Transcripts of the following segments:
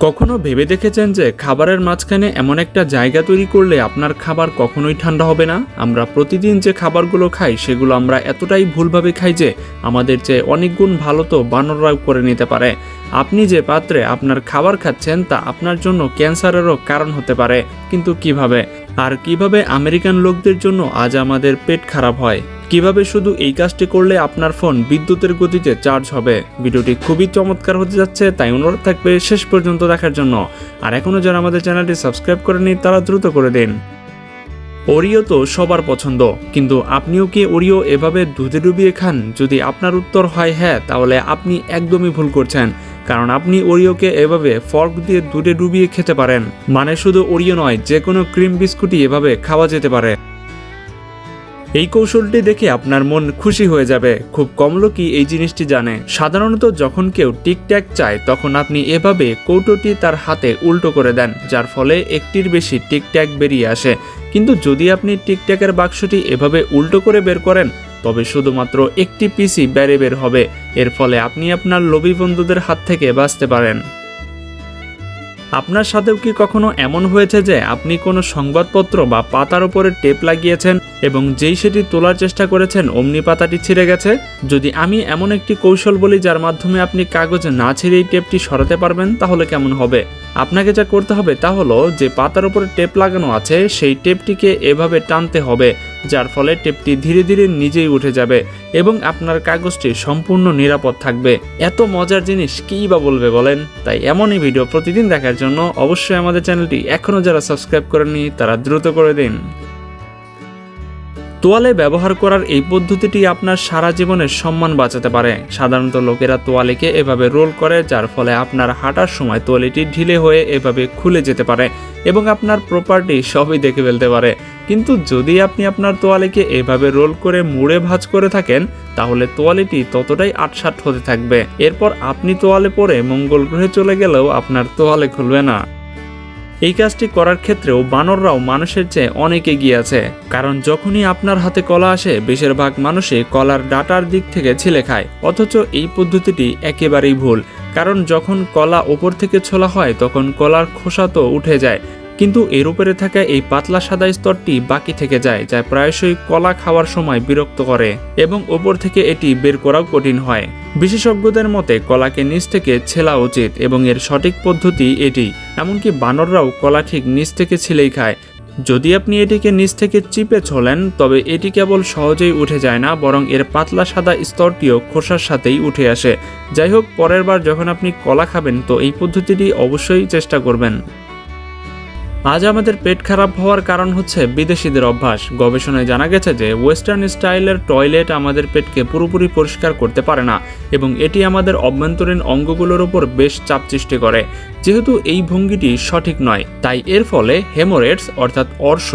কখনো ভেবে দেখেছেন যে খাবারের মাঝখানে এমন একটা জায়গা তৈরি করলে আপনার খাবার কখনোই ঠান্ডা হবে না? আমরা প্রতিদিন যে খাবারগুলো খাই, সেগুলো আমরা এতটাই ভুলভাবে খাই যে আমাদের চেয়ে অনেক গুণ ভালো তো বানররাও করে নিতে পারে। আপনি যে পাত্রে আপনার খাবার খাচ্ছেন, তা আপনার জন্য ক্যান্সারেরও কারণ হতে পারে। কিন্তু কীভাবে? আর কীভাবে আমেরিকান লোকদের জন্য আজ আমাদের পেট খারাপ হয়? কীভাবে শুধু এই কাজটি করলে আপনার ফোন বিদ্যুতের গতিতে চার্জ হবে? ভিডিওটি খুবই চমৎকার হতে যাচ্ছে, তাই অনুরোধ থাকবে শেষ পর্যন্ত দেখার জন্য। আর এখনও যারা আমাদের চ্যানেলটি সাবস্ক্রাইব করেনি তারা দ্রুত করে দিন। ওরিও তো সবার পছন্দ, কিন্তু আপনিও কি ওরিও এভাবে দুধে ডুবিয়ে খান? যদি আপনার উত্তর হয় হ্যাঁ তাহলে আপনি একদমই ভুল করছেন। কারণ আপনি ওরিওকে এভাবে ফর্ক দিয়ে দুধে ডুবিয়ে খেতে পারেন। মানে শুধু ওরিও নয় যে কোনো ক্রিম বিস্কুটই এভাবে খাওয়া যেতে পারে। এই কৌশলটি দেখে আপনার মন খুশি হয়ে যাবে। খুব কম লোকই এই জিনিসটি জানে। সাধারণত যখন কেউ টিকট্যাক চায়, তখন আপনি এভাবে কৌটোটি তার হাতে উল্টো করে দেন, যার ফলে একটির বেশি টিকট্যাক বেরিয়ে আসে। কিন্তু যদি আপনি টিকট্যাকের বাক্সটি এভাবে উল্টো করে বের করেন, তবে শুধুমাত্র একটি পিসি বেড়ে বের হবে। এর ফলে আপনি আপনার লোভী বন্ধুদের হাত থেকে বাঁচতে পারেন। আপনার সাথেও কি কখনো এমন হয়েছে যে আপনি কোনো সংবাদপত্র বা পাতার উপরে টেপ লাগিয়েছেন? এবং যেই সেটি তোলার চেষ্টা করেছেন, অমনি পাতাটি ছিঁড়ে গেছে। যদি আমি এমন একটি কৌশল বলি যার মাধ্যমে আপনি কাগজ না ছিঁড়ে এই টেপটি সরাতে পারবেন, তাহলে কেমন হবে? আপনাকে যা করতে হবে তা হলো, যে পাতার উপরে টেপ লাগানো আছে, সেই টেপটিকে এভাবে টানতে হবে, যার ফলে টেপটি ধীরে ধীরে নিজেই উঠে যাবে এবং আপনার কাগজটি সম্পূর্ণ নিরাপদ থাকবে। এত মজার জিনিস কী বা বলবে বলেন? তাই এমনই ভিডিও প্রতিদিন দেখার জন্য অবশ্যই আমাদের চ্যানেলটি এখনও যারা সাবস্ক্রাইব করেনি তারা দ্রুত করে দিন। তোয়ালে ব্যবহার করার এই পদ্ধতিটি আপনার সারা জীবনের সম্মান বাঁচাতে পারে। সাধারণত লোকেরা তোয়ালেকে এভাবে রোল করে, যার ফলে আপনার হাঁটার সময় তোয়ালেটি ঢিলে হয়ে এভাবে খুলে যেতে পারে এবং আপনার প্রপার্টি সবই দেখে ফেলতে পারে। কিন্তু যদি আপনি আপনার তোয়ালেকে এভাবে রোল করে মুড়ে ভাঁজ করে থাকেন, তাহলে তোয়ালেটি ততটাই আটসাট হতে থাকবে। এরপর আপনি তোয়ালে পরে মঙ্গল গ্রহে চলে গেলেও আপনার তোয়ালে খুলবে না। এই কাজটি করার ক্ষেত্রেও বানররাও মানুষের চেয়ে অনেক এগিয়ে আছে। কারণ যখনই আপনার হাতে কলা আসে, বেশিরভাগ মানুষই কলার ডাটার দিক থেকে ছিলে খায়। অথচ এই পদ্ধতিটি একেবারেই ভুল। কারণ যখন কলা ওপর থেকে ছোলা হয়, তখন কলার খোসা তো উঠে যায়। কিন্তু এর উপরে থাকা এই পাতলা সাদা স্তরটি বাকি থেকে যায়, যা প্রায়শই কলা খাওয়ার সময় বিরক্ত করে এবং ওপর থেকে এটি বের করাও কঠিন হয়। বিশেষজ্ঞদের মতে, কলাকে নিচ থেকে ছেলা উচিত এবং এর সঠিক পদ্ধতি এটি, এমনকি বানররাও কলা ঠিক নিচ থেকে ছিলেই খায়। যদি আপনি এটিকে নিচ থেকে চিপে ছোলেন, তবে এটি কেবল সহজেই উঠে যায় না, বরং এর পাতলা সাদা স্তরটিও খোসার সাথেই উঠে আসে। যাই হোক, পরের বার যখন আপনি কলা খাবেন, তো এই পদ্ধতিটি অবশ্যই চেষ্টা করবেন। আজ আমাদের পেট খারাপ হওয়ার কারণ হচ্ছে বিদেশিদের অভ্যাস। গবেষণায় জানা গেছে যে ওয়েস্টার্ন স্টাইলের টয়লেট আমাদের পেটকে পুরোপুরি পরিষ্কার করতে পারে না এবং এটি আমাদের অভ্যন্তরীণ অঙ্গগুলোর উপর বেশ চাপ সৃষ্টি করে। যেহেতু এই ভঙ্গিটি সঠিক নয়, তাই এর ফলে হেমোরেটস অর্থাৎ অর্শ,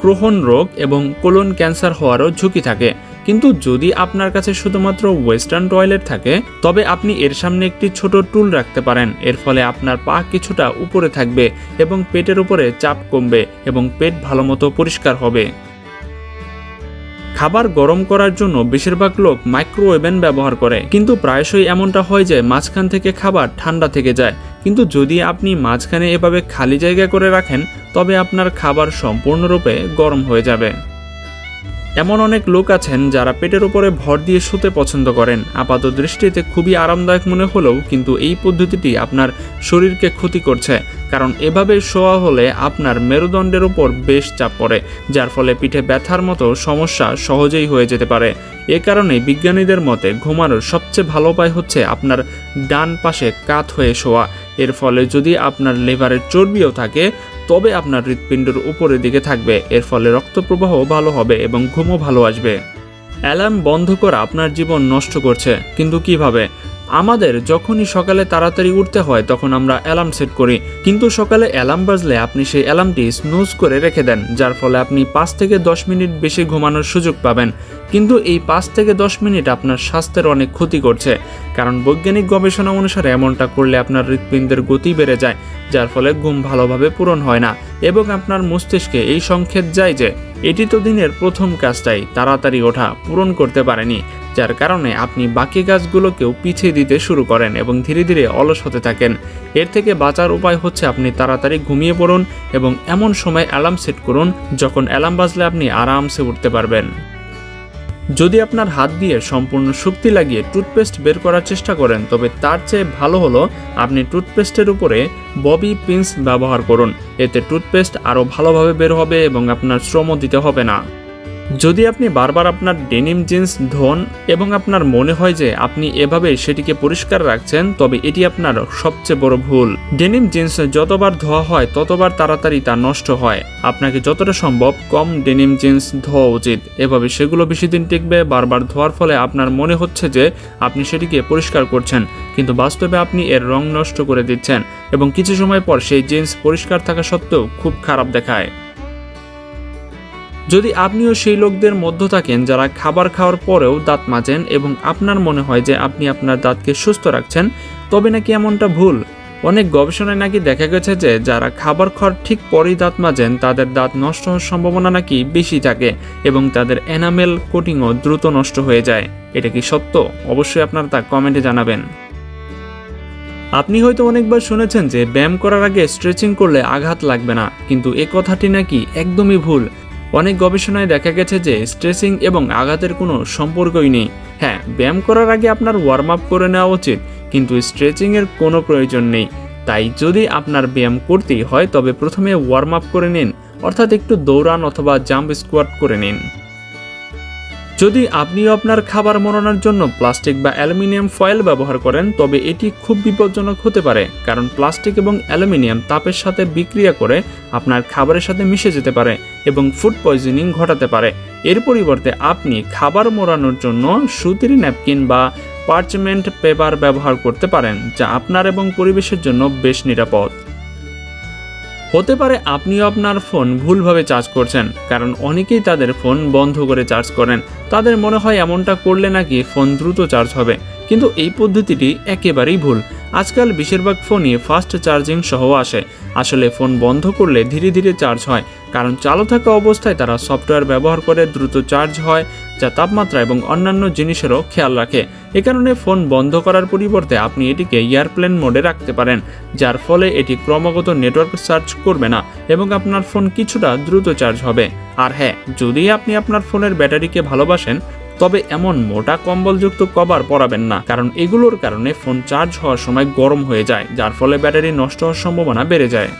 ক্রোহণ রোগ এবং কোলন ক্যান্সার হওয়ারও ঝুঁকি থাকে। কিন্তু যদি আপনার কাছে শুধুমাত্র ওয়েস্টার্ন টয়লেট থাকে, তবে আপনি এর সামনে একটি ছোট টুল রাখতে পারেন। এর ফলে আপনার পা কিছুটা উপরে থাকবে এবং পেটের উপরে চাপ কমবে এবং পেট ভালোমতো পরিষ্কার হবে। খাবার গরম করার জন্য বেশিরভাগ লোক মাইক্রোওয়েভেন ব্যবহার করে। কিন্তু প্রায়শই এমনটা হয় যে মাঝখান থেকে খাবার ঠান্ডা থেকে যায়। কিন্তু যদি আপনি মাঝখানে এভাবে খালি জায়গা করে রাখেন, তবে আপনার খাবার সম্পূর্ণরূপে গরম হয়ে যাবে। এমন অনেক লোক আছেন যারা পেটের উপরে ভর দিয়ে শুতে পছন্দ করেন। আপাত দৃষ্টিতে খুবই আরামদায়ক মনে হলেও কিন্তু এই পদ্ধতিটি আপনার শরীরকে ক্ষতি করছে, কারণ এভাবে শোয়া হলে আপনার মেরুদণ্ডের উপর বেশ চাপ পড়ে, যার ফলে পিঠে ব্যথার মতো সমস্যা সহজেই হয়ে যেতে পারে। এ কারণে বিজ্ঞানীদের মতে ঘুমানোর সবচেয়ে ভালো উপায় হচ্ছে আপনার ডান পাশে কাত হয়ে শোয়া। এর ফলে যদি আপনার লিভারের চর্বিও থাকে তবে আপনার হৃৎপিণ্ডের উপরের দিকে থাকবে। এর ফলে রক্ত প্রবাহ ভালো হবে এবং ঘুমও ভালো আসবে। অ্যালার্ম বন্ধ করা আপনার জীবন নষ্ট করছে। কিন্তু কীভাবে? আমাদের যখনই সকালে তাড়াতাড়ি উঠতে হয়, তখন আমরা অ্যালার্ম সেট করি। কিন্তু সকালে অ্যালার্ম বাজলে আপনি সেই অ্যালার্মটি স্নুজ করে রেখে দেন, যার ফলে আপনি পাঁচ থেকে দশ মিনিট বেশি ঘুমানোর সুযোগ পাবেন। কিন্তু এই পাঁচ থেকে দশ মিনিট আপনার স্বাস্থ্যের অনেক ক্ষতি করছে, কারণ বৈজ্ঞানিক গবেষণা অনুসারে এমনটা করলে আপনার হৃৎপিণ্ডের গতি বেড়ে যায়, যার ফলে ঘুম ভালোভাবে পূরণ হয় না। এবং আপনার মস্তিষ্কে এই সংকেত যায় যে এটি তো দিনের প্রথম কাজটাই তাড়াতাড়ি ওঠা পূরণ করতে পারেনি, যার কারণে আপনি বাকি কাজগুলোকেও পিছিয়ে দিতে শুরু করেন এবং ধীরে ধীরে অলস হতে থাকেন। এর থেকে বাঁচার উপায় হচ্ছে আপনি তাড়াতাড়ি ঘুমিয়ে পড়ুন এবং এমন সময় অ্যালার্ম সেট করুন যখন অ্যালার্ম বাজলে আপনি আরামসে উঠতে পারবেন। যদি আপনার হাত দিয়ে সম্পূর্ণ শক্তি লাগিয়ে টুথপেস্ট বের করার চেষ্টা করেন, তবে তার চেয়ে ভালো হলো আপনি টুথপেস্টের উপরে ববি পিন্স ব্যবহার করুন। এতে টুথপেস্ট আরও ভালোভাবে বের হবে এবং আপনার শ্রমও দিতে হবে না। যদি আপনি বারবার আপনার ডেনিম জিন্স, ধোন এবং আপনার মনে হয় যে আপনি এভাবে সেটিকে পরিষ্কার রাখছেন, তবে এটি আপনার সবচেয়ে বড় ভুল। ডেনিম জিন্স যতবার ধোয়া হয়, ততবার তাড়াতাড়ি তা নষ্ট হয়। আপনাকে যতটা সম্ভব কম ডেনিম জিন্স ধোয়া উচিত। এভাবে সেগুলো বেশি দিন টিকবে, বারবার ধোয়ার ফলে আপনার মনে হচ্ছে যে আপনি সেটিকে পরিষ্কার করছেন, কিন্তু বাস্তবে আপনি এর রং নষ্ট করে দিচ্ছেন এবং কিছু সময় পর সেই জিন্স পরিষ্কার থাকা সত্ত্বেও খুব খারাপ দেখায়। যদি আপনিও সেই লোকদের মধ্য থাকেন যারা খাবার খাওয়ার পরেও দাঁত মাজেন এবং আপনার মনে হয় যে আপনি আপনার দাঁতকে সুস্থ রাখছেন, তবে নাকি এমনটা ভুল? অনেক গবেষণায় নাকি দেখা গেছে যে যারা খাবার খাওয়ার ঠিক পরেই দাঁত মাজেন, তাদের দাঁত নষ্ট হওয়ার সম্ভাবনা নাকি বেশি থাকে এবং তাদের এনামেল কোটিংও দ্রুত নষ্ট হয়ে যায়। এটা কি সত্য? অবশ্যই আপনারা তা কমেন্টে জানাবেন। আপনি হয়তো অনেকবার শুনেছেন যে ব্যায়াম করার আগে স্ট্রেচিং করলে আঘাত লাগবে না, কিন্তু এ কথাটি নাকি একদমই ভুল। অনেক গবেষণায় দেখা গেছে যে স্ট্রেসিং এবং আঘাতের কোনো সম্পর্কই নেই। হ্যাঁ ব্যায়াম করার আগে আপনার ওয়ার্ম আপ করে নেওয়া উচিত, কিন্তু স্ট্রেচিংয়ের কোনো প্রয়োজন নেই। তাই যদি আপনার ব্যায়াম করতেই হয়, তবে প্রথমে ওয়ার্ম আপ করে নিন, অর্থাৎ একটু দৌড়ান অথবা জাম্প স্কোয়াট করে নিন। যদি আপনিও আপনার খাবার মোড়ানোর জন্য প্লাস্টিক বা অ্যালুমিনিয়াম ফয়েল ব্যবহার করেন, তবে এটি খুব বিপজ্জনক হতে পারে, কারণ প্লাস্টিক এবং অ্যালুমিনিয়াম তাপের সাথে বিক্রিয়া করে আপনার খাবারের সাথে মিশে যেতে পারে এবং ফুড পয়জনিং ঘটাতে পারে। এর পরিবর্তে আপনি খাবার মোড়ানোর জন্য সুতির ন্যাপকিন বা পার্চমেন্ট পেপার ব্যবহার করতে পারেন, যা আপনার এবং পরিবেশের জন্য বেশ নিরাপদ। হতে পারে আপনিও আপনার ফোন ভুলভাবে চার্জ করছেন, কারণ অনেকেই তাদের ফোন বন্ধ করে চার্জ করেন। তাদের মনে হয় এমনটা করলে নাকি ফোন দ্রুত চার্জ হবে। কিন্তু এই পদ্ধতিটি একেবারেই ভুল। আজকাল বেশিরভাগ ফোনই ফাস্ট চার্জিং সহ আসে। আসলে ফোন বন্ধ করলে ধীরে ধীরে চার্জ হয়, কারণ চালু থাকা অবস্থায় তারা সফটওয়্যার ব্যবহার করে দ্রুত চার্জ হয়, যা তাপমাত্রা এবং অন্যান্য জিনিসেরও খেয়াল রাখে। এ কারণে ফোন বন্ধ করার পরিবর্তে আপনি এটিকে এয়ারপ্লেন মোডে রাখতে পারেন, যার ফলে এটি ক্রমাগত নেটওয়ার্ক সার্চ করবে না এবং আপনার ফোন কিছুটা দ্রুত চার্জ হবে। আর হ্যাঁ যদি আপনি আপনার ফোনের ব্যাটারিকে ভালোবাসেন তবে এমন মোটা কম্বলযুক্ত কভার পরাবেন না, কারণ এগুলোর কারণে ফোন চার্জ হওয়ার সময় গরম হয়ে যায়, যার ফলে ব্যাটারি নষ্ট হওয়ার সম্ভাবনা বেড়ে যায়।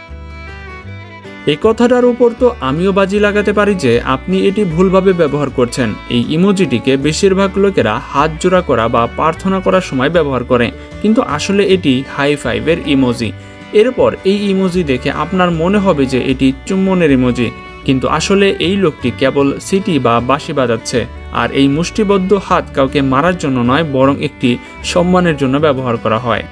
এই কথাটার উপর তো আমিও বাজি লাগাতে পারি যে আপনি এটি ভুলভাবে ব্যবহার করছেন। এই ইমোজিটিকে বেশিরভাগ লোকেরা হাত জোড়া করা বা প্রার্থনা করার সময় ব্যবহার করে, কিন্তু আসলে এটি হাই ফাইভের ইমোজি। এরপর এই ইমোজি দেখে আপনার মনে হবে যে এটি চুম্বনের ইমোজি, কিন্তু আসলে এই লোকটি কেবল সিটি বা বাঁশি বাজাচ্ছে। আর এই মুষ্টিবদ্ধ হাত কাউকে মারার জন্য নয়, বরং একটি সম্মানের জন্য ব্যবহার করা হয়।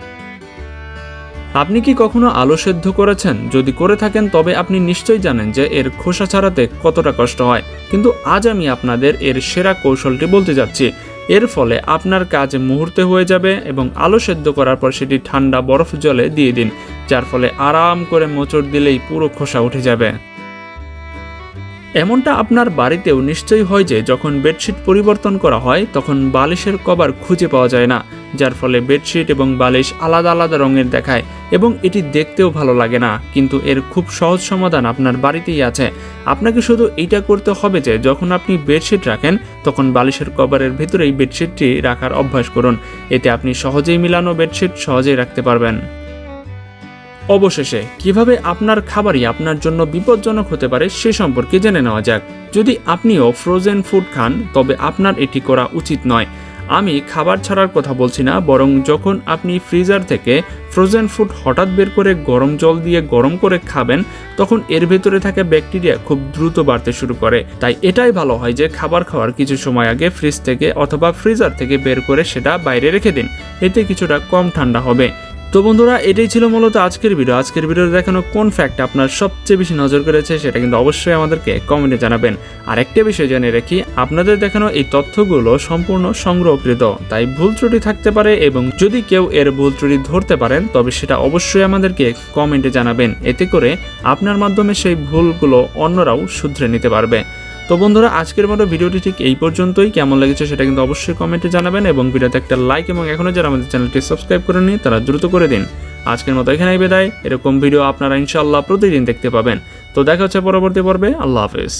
আপনি কি কখনো আলো সেদ্ধ করেছেন? যদি করে থাকেন, তবে আপনি নিশ্চয়ই জানেন যে এর খোসা ছাড়াতে কতটা কষ্ট হয়। কিন্তু আজ আমি আপনাদের এর সেরা কৌশলটি বলতে যাচ্ছি। এর ফলে আপনার কাজ মুহূর্তে হয়ে যাবে এবং আলো সেদ্ধ করার পর সেটি ঠান্ডা বরফ জলে দিয়ে দিন, যার ফলে আরাম করে মোচড় দিলেই পুরো খোসা উঠে যাবে। এমনটা আপনার বাড়িতেও নিশ্চয়ই হয় যে যখন বেডশিট পরিবর্তন করা হয়, তখন বালিশের কভার খুঁজে পাওয়া যায় না, যার ফলে বেডশিট এবং বালিশ আলাদা আলাদা রঙের দেখায় এবং এটি দেখতেও ভালো লাগে না। কিন্তু এর খুব সহজ সমাধান আপনার বাড়িতেই আছে। আপনাকে শুধু এইটা করতে হবে যে যখন আপনি বেডশিট রাখেন, তখন বালিশের কভারের ভিতরেই বেডশিটটি রাখার অভ্যাস করুন। এতে আপনি সহজেই মিলানো বেডশিট সহজেই রাখতে পারবেন। অবশেষে, কীভাবে আপনার খাবারই আপনার জন্য বিপজ্জনক হতে পারে সে সম্পর্কে জেনে নেওয়া যাক। যদি আপনিও ফ্রোজেন ফুড খান, তবে আপনার এটি করা উচিত নয়। আমি খাবার ছাড়ার কথা বলছি না, বরং যখন আপনি ফ্রিজার থেকে ফ্রোজেন ফুড হঠাৎ বের করে গরম জল দিয়ে গরম করে খাবেন, তখন এর ভেতরে থাকা ব্যাকটেরিয়া খুব দ্রুত বাড়তে শুরু করে। তাই এটাই ভালো হয় যে খাবার খাওয়ার কিছু সময় আগে ফ্রিজ থেকে অথবা ফ্রিজার থেকে বের করে সেটা বাইরে রেখে দিন। এতে কিছুটা কম ঠান্ডা হবে। তো বন্ধুরা, এটাই ছিল মূলত আজকের ভিডিও আজকের ভিডিওতে দেখানো কোন ফ্যাক্ট আপনার সবচেয়ে বেশি নজর করেছে, সেটা কিন্তু অবশ্যই আমাদেরকে কমেন্টে জানাবেন। আর একটা বিষয় জানিয়ে রাখি, আপনাদের দেখানো এই তথ্যগুলো সম্পূর্ণ সংগ্রহকৃত, তাই ভুল ত্রুটি থাকতে পারে এবং যদি কেউ এর ভুল ত্রুটি ধরতে পারেন, তবে সেটা অবশ্যই আমাদেরকে কমেন্টে জানাবেন। এতে করে আপনার মাধ্যমে সেই ভুলগুলো অন্যরাও শুধরে নিতে পারবে। তো বন্ধুরা, আজকের মতো ভিডিওটি ঠিক এই পর্যন্তই। কেমন লেগেছে সেটা কিন্তু অবশ্যই কমেন্টে জানাবেন এবং ভিডিওতে একটা লাইক এবং এখনও যারা আমাদের চ্যানেলটি সাবস্ক্রাইব করে নিন তারা দ্রুত করে দিন। আজকের মতো এখানেই বিদায়। এরকম ভিডিও আপনারা ইনশাল্লাহ প্রতিদিন দেখতে পাবেন। তো দেখা হচ্ছে পরবর্তী পর্বে। আল্লাহ হাফেজ।